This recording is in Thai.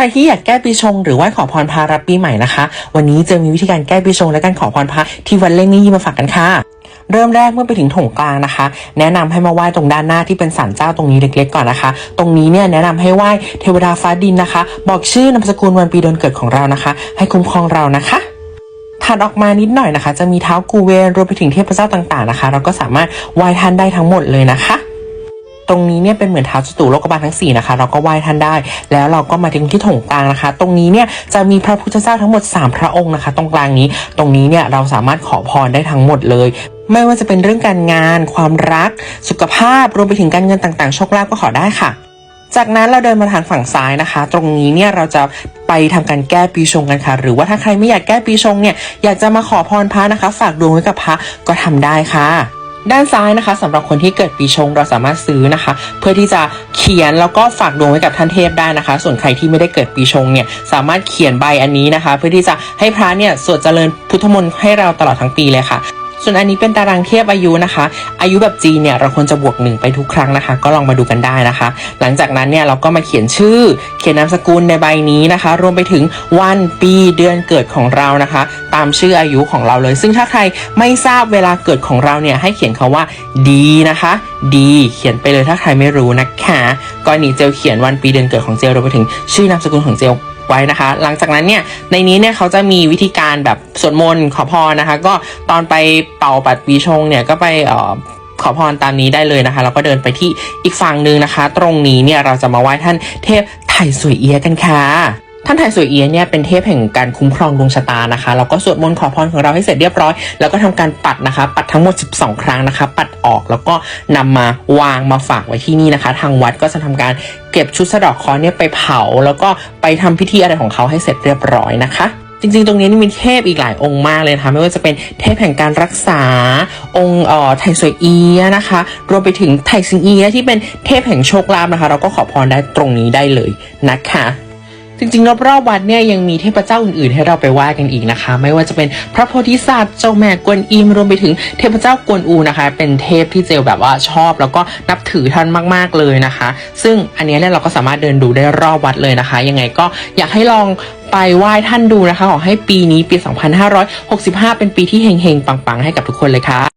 รที่อยากแก้ปีชงหรือไหว้ขอพรพารับปีใหม่นะคะ วันนี้จะมีวิธีการแก้ปีชงและการขอพรพระที่วัดเล่งนี่มาฝากกันค่ะเริ่มแรกเมื่อไปถึงโถงกลางนะคะ แนะนำให้มาไหว้ตรงด้านหน้าที่เป็นศาลเจ้าตรงนี้เล็กๆก่อนนะคะ ตรงนี้เนี่ยแนะนำให้ไหว้เทวดาฟ้าดินนะคะ บอกชื่อนามสกุลวันปีเดือนเกิดของเรานะคะ ให้คุ้มครองเรานะคะถัดออกมานิดหน่อยนะคะ จะมีเท้ากูเวนรวมไปถึงเทพเจ้าต่างๆนะคะ เราก็สามารถไหว้ท่านได้ทั้งหมดเลยนะคะ ตรงนี้เนี่ยเป็นเหมือนเท้าจตุโลกบาลทั้ง4นะคะเราก็ไหว้ท่านได้ แล้วเราก็มาถึงที่ถงกลางนะคะ ตรงนี้เนี่ยจะมีพระพุทธเจ้าทั้งหมด 3 พระองค์นะคะ ตรงกลางนี้ ตรงนี้เนี่ยเราสามารถขอพรได้ทั้งหมดเลยไม่ว่าจะเป็นเรื่องการงาน ความรัก สุขภาพ รวมไปถึงการเงินต่างๆ โชคลาภก็ขอได้ค่ะ จากนั้นเราเดินมาทางฝั่งซ้ายนะคะ ตรงนี้เนี่ยเราจะไปทำการแก้ปีชงกันค่ะ หรือว่าถ้าใครไม่อยากแก้ปีชงเนี่ย อยากจะมาขอพรพระนะคะ ฝากดวงไว้กับพระก็ทำได้ค่ะ ด้านซ้ายนะคะสำหรับคนที่เกิดปีชงเราสามารถซื้อนะคะ เพื่อที่จะเขียนแล้วก็ฝากดวงไว้กับท่านเทพได้นะคะ ส่วนใครที่ไม่ได้เกิดปีชงเนี่ยสามารถเขียนใบอันนี้นะคะ เพื่อที่จะให้พระเนี่ยสวดเจริญพุทธมนต์ให้เราตลอดทั้งปีเลยค่ะ ส่วนอันนี้เป็นตารางเทียบอายุนะคะ อายุแบบจีนเนี่ยเราควรจะบวกหนึ่งไปทุกครั้งนะคะ ก็ลองมาดูกันได้นะคะ หลังจากนั้นเนี่ยเราก็มาเขียนชื่อ เขียนนามสกุลในใบนี้นะคะ รวมไปถึงวันปีเดือนเกิดของเรานะคะ ตามชื่ออายุของเราเลย ซึ่งถ้าใครไม่ทราบเวลาเกิดของเราเนี่ยให้เขียนคาว่าดีนะคะ ดีเขียนไปเลยถ้าใครไม่รู้นะคะก็นี่เจลเขียนวันปีเดือนเกิดของเจลรวมไปถึงชื่อนามสกุลของเจล ไว้นะคะ หลังจากนั้นเนี่ยในนี้เนี่ยเขาจะมีวิธีการแบบสวดมนต์ขอพรนะคะ ก็ตอนไปเป่าปัดปีชงเนี่ยก็ไปเอ่อขอพรตามนี้ได้เลยนะคะแล้วก็เดินไปที่อีกฝั่งหนึ่งนะคะ ตรงนี้เนี่ยเราจะมาไหว้ท่านเทพไถ่สวยเอียกันค่ะ ท่านไถ่สวยเอียเนี่ยเป็นเทพแห่งการคุ้มครองดวงชะตานะคะเราก็สวดมนต์ขอพรของเราให้เสร็จเรียบร้อย แล้วก็ทำการปัดนะคะ ปัดทั้งหมด 12 ครั้งนะคะ ปัดออกแล้วก็นำมาวางมาฝากไว้ที่นี่นะคะ ทางวัดก็จะทำการเก็บชุดสะดอกคราะห์เนี่ยไปเผา แล้วก็ไปทำพิธีอะไรของเขาให้เสร็จเรียบร้อยนะคะจริงๆ ตรงนี้มีเทพอีกหลายองค์มากเลยนะคะไม่ว่าจะเป็นเทพแห่งการรักษาองค์เอ่อไทสวยเอียนะคะ รวมไปถึงไทซิงเอียที่เป็นเทพแห่งโชคลาภนะคะ เราก็ขอพรได้ตรงนี้ได้เลยนะคะ จริงๆรอบๆวัดเนี่ยยังมีเทพเจ้าอื่นๆ ให้เราไปไหว้กันอีกนะคะ ไม่ว่าจะเป็นพระโพธิสัตว์เจ้าแม่กวนอิมรวมไปถึงเทพเจ้ากวนอูนะคะ เป็นเทพที่เจลแบบว่าชอบ แล้วก็นับถือท่านมากๆเลยนะคะ ซึ่งอันนี้เนี่ยเราก็สามารถเดินดูได้รอบวัดเลยนะคะ ยังไงก็อยากให้ลองไปไหว้ท่านดูนะคะ ขอให้ปีนี้ปี 2565 เป็นปีที่เฮงๆ ปังๆ ให้กับทุกคนเลยค่ะ